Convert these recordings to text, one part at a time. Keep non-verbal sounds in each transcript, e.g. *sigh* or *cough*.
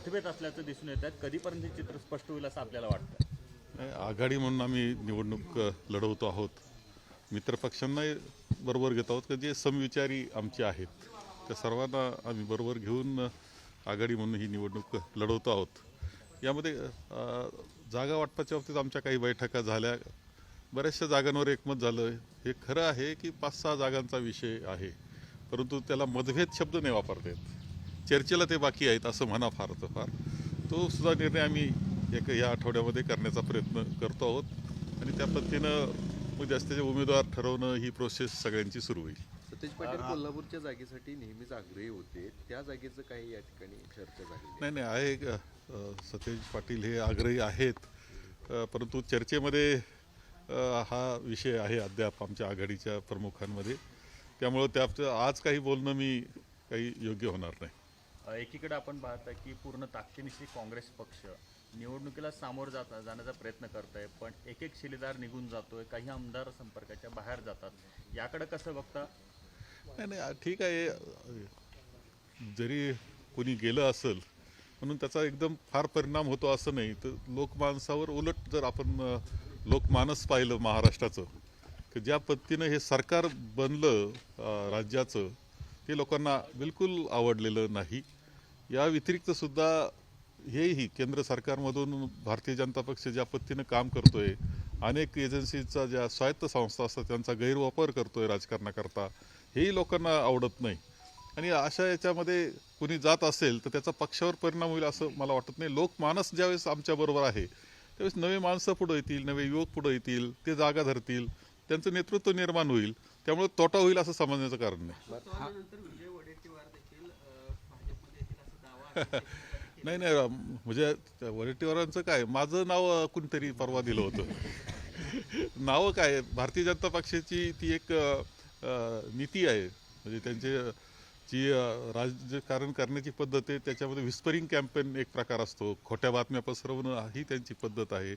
मतभेद असल्याचं दिसून येत आहेत कधीपर्यंत हे चित्र स्पष्ट होईल असं आपल्याला वाटतं? नाही, आघाडी म्हणून आम्ही निवडणूक अ, लढवतो आहोत. मित्रपक्षांनाही बरोबर घेत आहोत. का जे समविचारी आमचे आहेत. त्या सर्वांना आम्ही बरोबर घेऊन अ, आघाडी म्हणून ही निवडणूक लढवतो आहोत. यामध्ये अ, जागा वाटपाच्या बाबतीत आमच्या काही बैठका झाल्या. बऱ्याचशा जागांवर एकमत झालं. हे खरं आहे की पाच सहा जागांचा विषय आहे. परंतु त्याला मतभेद शब्द नाही वापरता येत. चर्चेला ते बाकी आहेत असं म्हणा फार तर फार. तो सुद्धा निर्णय आम्ही एक या आठवड्यामध्ये करण्याचा प्रयत्न करतो आहोत. आणि त्या पद्धतीनं मग जास्तीचे उमेदवार ठरवणं ही प्रोसेस सगळ्यांची सुरू होईल. सतेज पाटील कोल्हापूरच्या जागेसाठी नेहमीच आग्रही होते. त्या जागेचं काही या ठिकाणी चर्चा झाली नाही. नाही आहे सतेज पाटील हे आग्रही आहेत. परंतु चर्चेमध्ये हा विषय आहे अद्याप आमच्या आघाडीच्या प्रमुखांमध्ये. त्यामुळं त्या आज काही बोलणं मी काही योग्य होणार नाही. एकीकडे आपण पाहता की पूर्ण ताकदीनिशी काँग्रेस पक्ष निवडणुकीला सामोरं जात जाण्याचा प्रयत्न करत आहे पण एक एक शिलेदार निघून जातो आहे काही आमदार संपर्काच्या बाहेर जातात. याकडे कसं बघता? नाही नाही ठीक आहे. जरी कोणी गेलं असेल म्हणून त्याचा एकदम फार परिणाम होतो असं नाही. तर लोकमानसावर उलट जर आपण लोकमानस पाहिलं महाराष्ट्राचं की ज्या पद्धतीनं हे सरकार बनलं राज्याचं ते लोकांना बिलकुल आवडलेलं नाही. या व्यतिरिक्त सुद्धा हेही केंद्र सरकारमधून भारतीय जनता पक्ष ज्या पद्धतीनं काम करतोय अनेक एजन्सीचा ज्या स्वायत्त संस्था असतात त्यांचा गैरवापर करतोय राजकारणाकरता हेही लोकांना आवडत नाही. आणि अशा याच्यामध्ये कुणी जात असेल तर त्याचा पक्षावर परिणाम होईल असं मला वाटत नाही. लोकमानस ज्यावेळेस आमच्याबरोबर आहे त्यावेळेस नवे माणसं पुढं येतील नवे युवक पुढं येतील ते जागा धरतील त्यांचं नेतृत्व निर्माण होईल त्यामुळे तोटा होईल असं समजण्याचं कारण नाही. नाही नाही म्हणजे वडेट्टीवारांचं काय? माझं नाव कुणीतरी परवा दिलं होतं. नावं काय? भारतीय जनता पक्षाची ती एक नीती आहे. म्हणजे त्यांचे जी राजकारण करण्याची पद्धत आहे त्याच्यामध्ये विस्परिंग कॅम्पेन एक प्रकार असतो. खोट्या बातम्या पसरवणं ही त्यांची पद्धत आहे.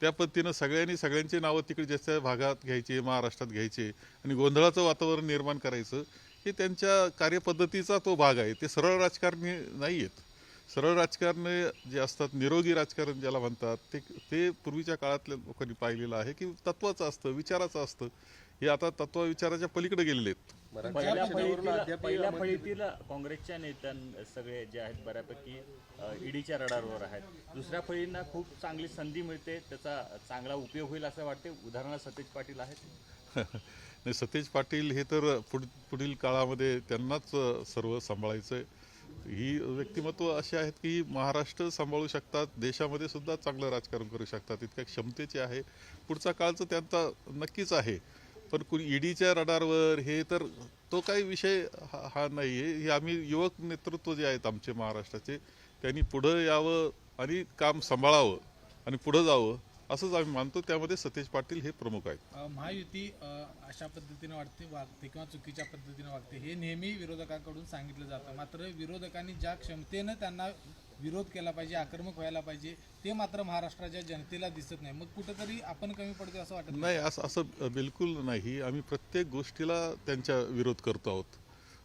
त्या पद्धतीनं सगळ्यांनी सगळ्यांची नावं तिकडे ज्या भागात घ्यायचे महाराष्ट्रात घ्यायचे आणि गोंधळाचं वातावरण निर्माण करायचं हे त्यांच्या कार्यपद्धतीचा तो भाग आहे. ते सरळ राजकारणी नाही आहेत सरळ राजकारण जे असतात निरोगी राजकारण ज्याला म्हणतात ते ते पूर्वीच्या काळातल्या लोकांनी पाहिलेलं आहे की तत्वाचं असतं विचाराचं असतं. हे आता तत्व विचाराच्या पलीकडे गेलेले आहेत. पहिल्या फळीतील पहिल्या फळीतील काँग्रेसच्या नेत्यां सगळे जे आहेत बऱ्यापैकी ईडीच्या रडारवर आहेत. दुसऱ्या फळींना खूप चांगली संधी मिळते. त्याचा चांगला उपयोग होईल असं वाटते. उदाहरणार्थ सतेज पाटील आहेत. *laughs* नाही सतेज पाटील हे तर पुढ पुढील काळामध्ये त्यांनाच सर्व सांभाळायचं आहे ही व्यक्तिमत्व अशी आहेत की महाराष्ट्र सांभाळू शकतात देशामध्ये सुद्धा चांगलं राजकारण करू शकतात इतक्या क्षमतेचे आहे. पुढचा काळचं त्यांचा नक्कीच आहे. पण कुणी ईडीच्या रडारवर हे तर तो काही विषय हा हा नाही आहे. हे आम्ही युवक नेतृत्व जे आहेत आमचे महाराष्ट्राचे त्यांनी पुढं यावं आणि काम सांभाळावं आणि पुढं जावं. असंच आम्ही मानतो त्यामध्ये सतेज पाटील हे प्रमुख आहेत. महायुती अशा पद्धतीने वाटते वागते किंवा चुकीच्या पद्धतीने वागते हे नेहमी विरोधकांकडून सांगितलं जातं. मात्र विरोधकांनी ज्या क्षमतेनं त्यांना विरोध केला पाहिजे आक्रमक व्हायला पाहिजे ते मात्र महाराष्ट्राच्या जनतेला दिसत नाही. मग कुठंतरी आपण कमी पडतो असं वाटत नाही असं असं बिलकुल नाही. आम्ही प्रत्येक गोष्टीला त्यांच्या विरोध करतो आहोत.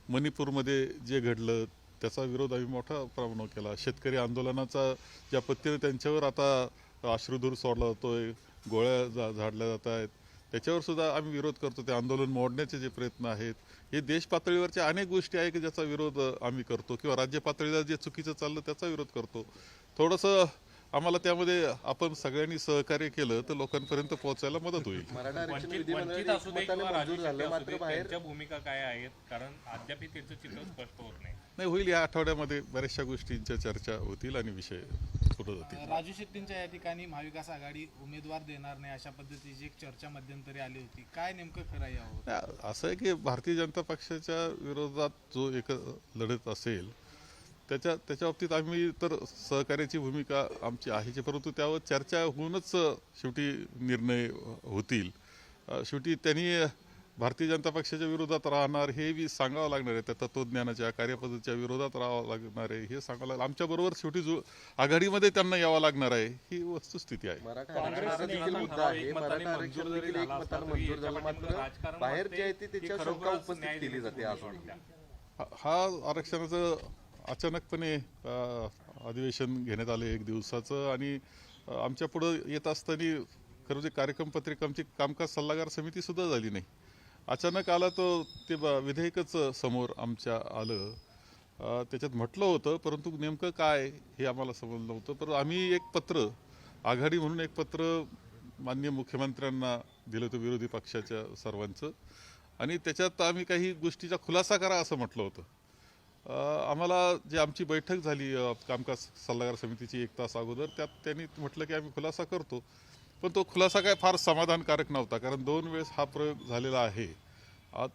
मणिपूरमध्ये जे घडलं त्याचा विरोध आम्ही मोठ्या प्रमाणावर केला. शेतकरी आंदोलनाचा ज्या पद्धतीने त्यांच्यावर आता अश्रुधूर सोडला जातोय गोळ्या जा झाडल्या जात आहेत त्याच्यावर सुद्धा आम्ही विरोध करतो. ते आंदोलन मोडण्याचे जे प्रयत्न आहेत हे देश पातळीवरच्या अनेक गोष्टी आहे की ज्याचा विरोध आम्ही करतो. किंवा राज्य पातळीला जे चुकीचं चाललं त्याचा विरोध करतो. थोडंसं आम्हाला त्यामध्ये आपण सगळ्यांनी सहकार्य केलं तर लोकांपर्यंत पोहोचायला मदत होईल. भूमिका काय आहेत? कारण अद्यापही त्यांचं चित्र स्पष्ट होत नाही. नाही होईल या आठवड्यामध्ये बऱ्याचशा गोष्टींच्या चर्चा होतील आणि विषय पुढे जातील. राजू शेट्टींच्या या ठिकाणी महाविकास आघाडी उमेदवार देणार नाही अशा पद्धतीची एक चर्चा मध्यंतरी आली होती. काय नेमकं खरं नाही, असं आहे की भारतीय जनता पक्षाच्या विरोधात जो एक लढत असेल त्याच्या त्याच्या बाबतीत आम्ही तर सहकार्याची भूमिका आमची आहेच परंतु त्यावर चर्चा होऊनच शेवटी निर्णय होतील. शेवटी त्यांनी भारतीय जनता पक्षाच्या विरोधात राहणार हे बी सांगावं लागणार आहे. त्या तत्वज्ञानाच्या कार्यपद्धतीच्या विरोधात राहावं लागणार आहे हे सांगावं लागलं आमच्याबरोबर शेवटी जो आघाडीमध्ये त्यांना यावं लागणार आहे ही वस्तुस्थिती आहे. हा- आरक्षणाचं अचानकपणे अधिवेशन घेण्यात आले एक दिवसाचं आणि आमच्या पुढं येत असताना खरं म्हणजे कार्यक्रम पत्रिका आमची कामकाज सल्लागार समिती सुद्धा झाली नाही. अचानक आला तो ते विधेयकच समोर आमच्या आलं. त्याच्यात म्हटलं होतं परंतु नेमकं काय हे आम्हाला समजलं होतं पण आम्ही एक पत्र आघाडी म्हणून एक पत्र माननीय मुख्यमंत्र्यांना दिलं होतं विरोधी पक्षाच्या सर्वांचं. आणि त्याच्यात आम्ही काही गोष्टीचा खुलासा करा असं म्हटलं होतं. आम्हाला जी आमची बैठक झाली कामकाज सल्लागार समितीची एक तास अगोदर त्यात त्यांनी म्हटलं की आम्ही खुलासा करतो. पण तो खुलासा काय फार समाधानकारक नव्हता कारण दोन वेळेस हा प्रयोग झालेला आहे.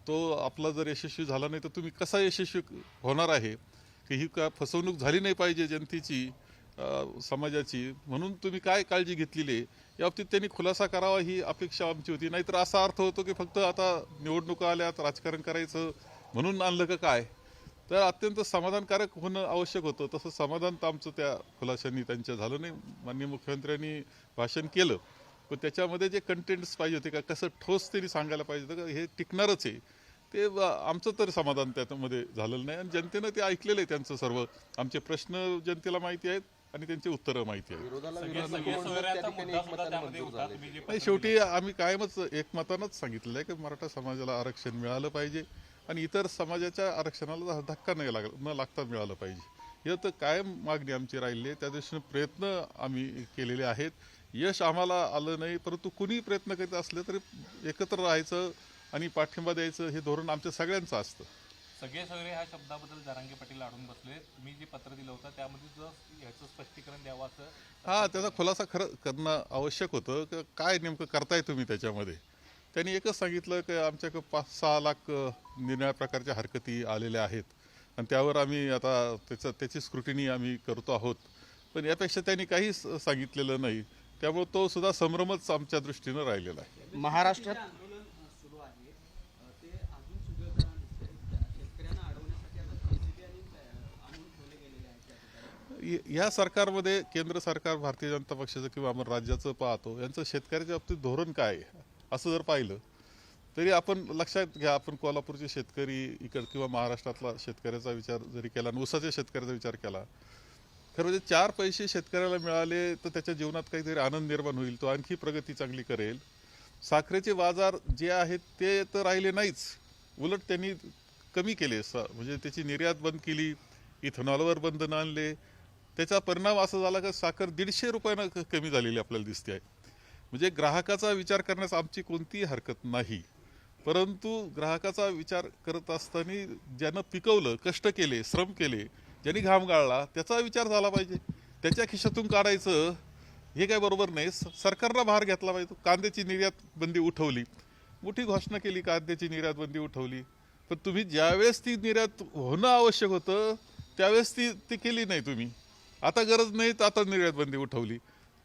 तो आपला जर यशस्वी झाला नाही तर तुम्ही कसा यशस्वी होणार आहे? की ही का फसवणूक झाली नाही पाहिजे जनतेची समाजाची? म्हणून तुम्ही काय काळजी घेतलेली आहे? याबाबतीत त्यांनी खुलासा करावा ही अपेक्षा आमची होती. नाहीतर असा अर्थ होतो की फक्त आता निवडणुका आल्यात राजकारण करायचं म्हणून आणलं का काय? तर अत्यंत समाधानकारक होणं आवश्यक होतं. तसं समाधान तर आमचं त्या खुलाशांनी त्यांच्या झालं नाही. माननीय मुख्यमंत्र्यांनी भाषण केलं. पण त्याच्यामध्ये जे कंटेंट्स पाहिजे होते का कसं ठोस त्यांनी सांगायला पाहिजे होतं का हे टिकणारच आहे. ते आमचं तर समाधान त्याच्यामध्ये झालेलं नाही. आणि जनतेनं ते ऐकलेलं आहे त्यांचं सर्व. आमचे प्रश्न जनतेला माहिती आहेत आणि त्यांची उत्तरं माहिती आहेत. त्यामध्ये नाही शेवटी आम्ही कायमच एकमतानंच सांगितलेलं आहे की मराठा समाजाला आरक्षण मिळालं पाहिजे आणि इतर समाजाच्या आरक्षणाला धक्का नाही लाग न लागता मिळालं पाहिजे. हे तर कायम मागणी आमची राहिली आहे. त्या दृष्टीने प्रयत्न आम्ही केलेले आहेत. यश आम्हाला आलं नाही परंतु कुणी प्रयत्न करीत असले तरी एकत्र राहायचं आणि पाठिंबा द्यायचं हे धोरण आमच्या सगळ्यांचं असतं. सगळे सगळे ह्या शब्दाबद्दल जरांगे पाटील अडून बसले. तुम्ही जे पत्र दिलं होतं त्यामध्ये जर ह्याचं स्पष्टीकरण द्यावं असं हा त्याचा खुलासा खरं करणं आवश्यक होतं. की काय नेमकं करताय तुम्ही त्याच्यामध्ये? त्यांनी एकच सांगितलं की आमच्याकडे पाच सहा लाख अ, निरनिळ्या प्रकारच्या हरकती आलेल्या आहेत. आणि त्यावर आम्ही आता त्याचं त्याची स्क्रुटिनी आम्ही करतो आहोत. पण यापेक्षा त्यांनी काहीच सांगितलेलं नाही. त्यामुळे तो सुद्धा संभ्रमच आमच्या दृष्टीनं राहिलेला आहे महाराष्ट्रात य- सरकारमध्ये केंद्र सरकार भारतीय जनता पक्षाचं किंवा आपण राज्याचं पाहतो यांचं शेतकऱ्याच्या बाबतीत धोरण काय आहे? असं जर पाहिलं तरी आपण लक्षात घ्या आपण कोल्हापूरचे शेतकरी इकड किंवा महाराष्ट्रातला शेतकऱ्याचा विचार जरी केला आणि ऊसाच्या शेतकऱ्याचा विचार केला खरं म्हणजे चार पैसे शेतकऱ्याला मिळाले तर त्याच्या जीवनात काहीतरी आनंद निर्माण होईल तो आणखी प्रगती चांगली करेल. साखरेचे बाजार जे आहेत ते तर राहिले नाहीच. उलट त्यांनी कमी केले. स म्हणजे त्याची निर्यात बंद केली इथेनॉलवर बंधनं आणले. त्याचा परिणाम असा झाला की साखर दीडशे रुपयानं कमी झालेली आपल्याला दिसते आहे. म्हणजे ग्राहकाचा विचार करण्यास आमची कोणतीही हरकत नाही. परंतु ग्राहकाचा विचार करत असताना ज्यानं पिकवलं कष्ट केले श्रम केले ज्यांनी घाम गाळला त्याचा विचार झाला पाहिजे. त्याच्या खिशातून काढायचं हे काय बरोबर नाही. स- सरकारनं भार घेतला पाहिजे. कांद्याची निर्यात बंदी उठवली. मोठी घोषणा केली कांद्याची निर्यात बंदी उठवली. पण तुम्ही ज्यावेळेस ती निर्यात होणं आवश्यक होतं त्यावेळेस ती ती केली नाही तुम्ही. आता गरज नाही तर आता निर्यात बंदी उठवली.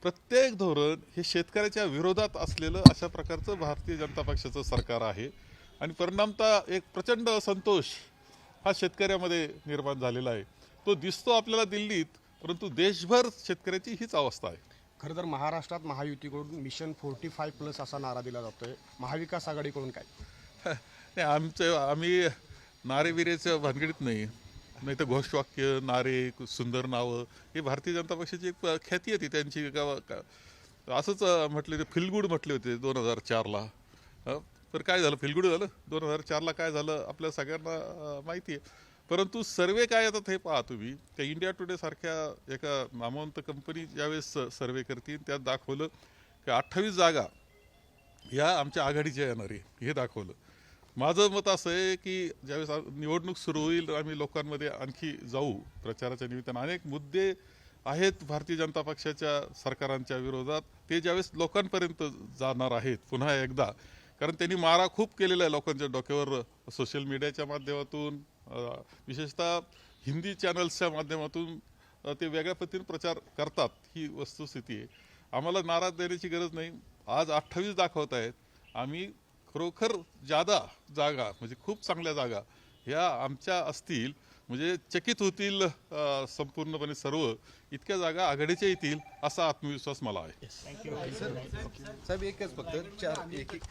प्रत्येक धोरण हे शेतकऱ्याच्या विरोधात असलेलं अशा प्रकारचं भारतीय जनता पक्षाचं सरकार आहे. आणि परिणामतः एक प्रचंड असंतोष हा शेतकऱ्यामध्ये निर्माण झालेला आहे. तो दिसतो आपल्याला दिल्लीत परंतु देशभर शेतकऱ्याची हीच अवस्था आहे. खरं तर महाराष्ट्रात महायुतीकडून मिशन फोर्टी फाय प्लस असा नारा दिला जातोय. महाविकास आघाडीकडून काय? *laughs* नाही आमचं आम्ही नारेबिरेच्या भानगडीत नाही. नाही तर घोषवाक्य नारे सुंदर नावं ही भारतीय जनता पक्षाची एक ख्याती होती. त्यांची का का- असंच म्हटले ते फिलगुड म्हटले होते दोन हजार चारला. तर काय झालं? फिलगुड झालं? दोन हजार चारला काय झालं? आपल्या सगळ्यांना अं, माहिती आहे. परंतु सर्वे काय येतात हे पहा तुम्ही. त्या इंडिया टुडे सारख्या एका नामवंत कंपनी ज्यावेळेस सर्वे करतील. त्यात दाखवलं की अठ्ठावीस जागा ह्या आमच्या आघाडीच्या येणार आहे. हे दाखवलं. माझं मत असं आहे की ज्यावेळेस निवडणूक सुरू होईल आम्ही लोकांमध्ये आणखी जाऊ प्रचाराच्या निमित्तानं. अनेक मुद्दे आहेत भारतीय जनता पक्षाच्या सरकारांच्या विरोधात. ते ज्यावेळेस लोकांपर्यंत जाणार आहेत पुन्हा एकदा. कारण त्यांनी मारा खूप केलेला आहे लोकांच्या डोक्यावर सोशल मीडियाच्या माध्यमातून. विशेषतः हिंदी चॅनल्सच्या माध्यमातून ते वेगळ्या पद्धतीने प्रचार करतात ही वस्तुस्थिती आहे. आम्हाला नाराज देण्याची गरज नाही. आज अठ्ठावीस दाखवत आहेत. आम्ही खरोखर जादा जागा म्हणजे खूप चांगल्या जागा ह्या आमच्या असतील. म्हणजे चकित होतील संपूर्णपणे सर्व इतक्या जागा आघाडीच्या येतील असा आत्मविश्वास मला आहे. साहेब एकच फक्त चार एक एक.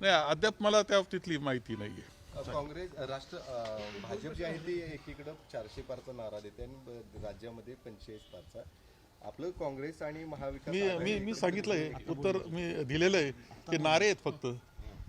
नाही अद्याप मला त्या बाबतीतली माहिती नाही आहे काँग्रेस राष्ट्र भाजप जी आहे ती एकीकडं चारशे पारचा नारा देते आणि राज्यामध्ये पंचेचाळीस पारचा. आपलं काँग्रेस आणि महाविकास मी मी मी सांगितलंय उत्तर मी दिलेलं आहे की नारे आहेत फक्त.